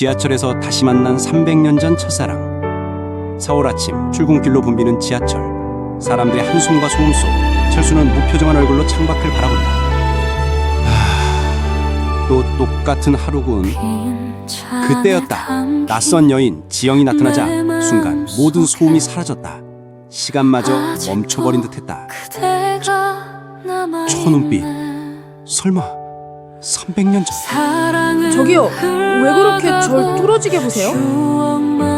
지하철에서 다시 만난 300년 전 첫사랑. 서울 아침 출근길로 붐비는 지하철. 사람들의 한숨과 소음 속 철수는 무표정한 얼굴로 창밖을 바라본다. 하... 또 똑같은 하루군. 그때였다. 낯선 여인 지영이 나타나자 순간 모든 소음이 사라졌다. 시간마저 멈춰버린 듯했다. 저 눈빛. 설마 300년 전 저기요, 왜 그렇게 절 뚫어지게 보세요?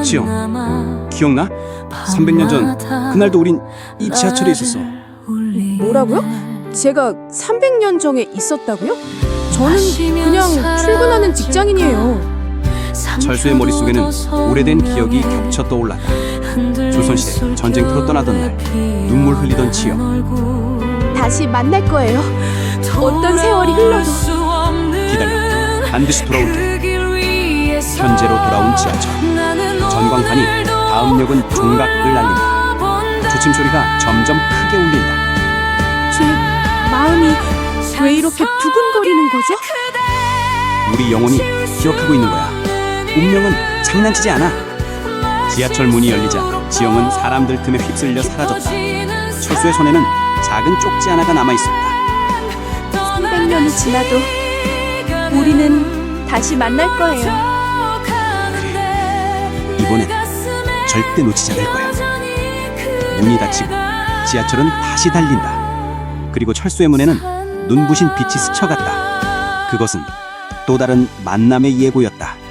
지영 기억나? 300년 전 그날도 우린 이 지하철에 있었어. 뭐라고요? 제가 300년 전에 있었다고요? 저는 그냥 출근하는 직장인이에요. 철수의 머릿속에는 오래된 기억이 겹쳐 떠올랐다. 조선시대 전쟁터로 떠나던 날 눈물 흘리던 지영 다시 만날 거예요. 어떤 반드시 돌아올게 현재로 돌아온 지하철. 전광판이 다음 역은 종각을 날린다. 조침 소리가 점점 크게 울린다. 제 마음이 왜 이렇게 두근거리는 거죠? 우리 영혼이 기억하고 있는 거야. 운명은 장난치지 않아. 지하철 문이 열리자 지영은 사람들 틈에 휩쓸려 사라졌다. 철수의 손에는 작은 쪽지 하나가 남아 있었다. 300년이 지나도 우리는 다시 만날 거예요. 이번엔 절대 놓치지 않을 거야 문이 닫히고 지하철은 다시 달린다. 그리고 철수의 문에는 눈부신 빛이 스쳐갔다. 그것은 또 다른 만남의 예고였다.